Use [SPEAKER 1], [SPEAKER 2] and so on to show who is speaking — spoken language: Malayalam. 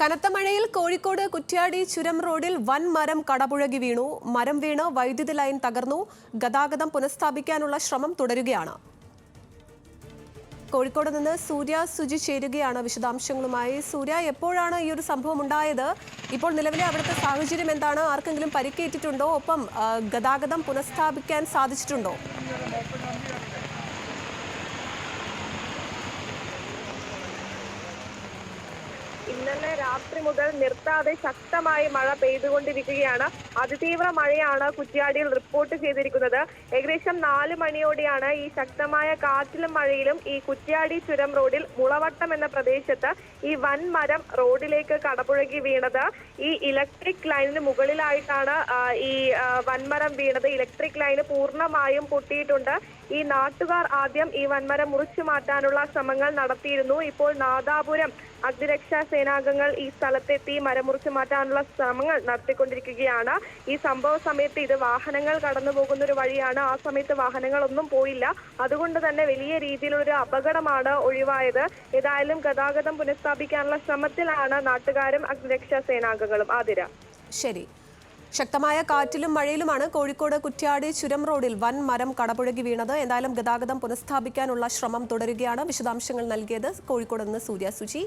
[SPEAKER 1] കനത്ത മഴയിൽ കോഴിക്കോട് കുറ്റ്യാടി ചുരം റോഡിൽ വൻ മരം കടപുഴകി വീണു. മരം വീണ് വൈദ്യുതി ലൈൻ തകർന്നു. ഗതാഗതം പുനഃസ്ഥാപിക്കാനുള്ള ശ്രമം തുടരുകയാണ്. കോഴിക്കോട് നിന്ന് സൂര്യ സുജി ചേരുകയാണ് വിശദാംശങ്ങളുമായി. സൂര്യ എപ്പോഴാണ് ഈ ഒരു സംഭവം ഉണ്ടായത്? ഇപ്പോൾ നിലവിലെ അവിടുത്തെ സാഹചര്യം എന്താണ്? ആർക്കെങ്കിലും പരിക്കേറ്റിട്ടുണ്ടോ? ഒപ്പം ഗതാഗതം പുനഃസ്ഥാപിക്കാൻ സാധിച്ചിട്ടുണ്ടോ?
[SPEAKER 2] ഇന്നലെ രാത്രി മുതൽ നിർത്താതെ ശക്തമായ മഴ പെയ്തുകൊണ്ടിരിക്കുകയാണ്. അതിതീവ്ര മഴയാണ് കുറ്റ്യാടിയിൽ റിപ്പോർട്ട് ചെയ്തിരിക്കുന്നത്. ഏകദേശം നാല് മണിയോടെയാണ് ഈ ശക്തമായ കാറ്റിലും മഴയിലും ഈ കുറ്റ്യാടി ചുരം റോഡിൽ മുളവട്ടം എന്ന പ്രദേശത്ത് ഈ വൻ മരം റോഡിലേക്ക് കടപുഴകി വീണത്. ഈ ഇലക്ട്രിക് ലൈനിന് മുകളിലായിട്ടാണ് ഈ വൻമരം വീണത്. ഇലക്ട്രിക് ലൈന് പൂർണമായും പൊട്ടിയിട്ടുണ്ട്. ഈ നാട്ടുകാർ ആദ്യം ഈ വൻമരം മുറിച്ചു മാറ്റാനുള്ള ശ്രമങ്ങൾ നടത്തിയിരുന്നു. ഇപ്പോൾ നാദാപുരം അഗ്നിരക്ഷാ സേനാംഗങ്ങൾ ഈ സ്ഥലത്തെത്തി മരം മുറിച്ചു മാറ്റാനുള്ള ശ്രമങ്ങൾ നടത്തിക്കൊണ്ടിരിക്കുകയാണ്. ഈ സംഭവ സമയത്ത് ഇത് വാഹനങ്ങൾ കടന്നു പോകുന്ന ഒരു വഴിയാണ്. ആ സമയത്ത് വാഹനങ്ങളൊന്നും പോയില്ല. അതുകൊണ്ട് തന്നെ വലിയ രീതിയിലൊരു അപകടമാണ് ഒഴിവായത്. ഏതായാലും ഗതാഗതം പുനഃസ്ഥാപിക്കാനുള്ള ശ്രമത്തിലാണ് നാട്ടുകാരും അഗ്നിരക്ഷാ സേനാംഗങ്ങളും. ആതിര.
[SPEAKER 1] ശരി. ശക്തമായ കാറ്റിലും മഴയിലുമാണ് കോഴിക്കോട് കുറ്റ്യാടി ചുരം റോഡിൽ വൻ മരം കടപുഴകി വീണത്. എന്തായാലും ഗതാഗതം പുനഃസ്ഥാപിക്കാനുള്ള ശ്രമം തുടരുകയാണ് വിശദാംശങ്ങൾ നൽകിയത് കോഴിക്കോട് നിന്ന് സൂര്യ സുചി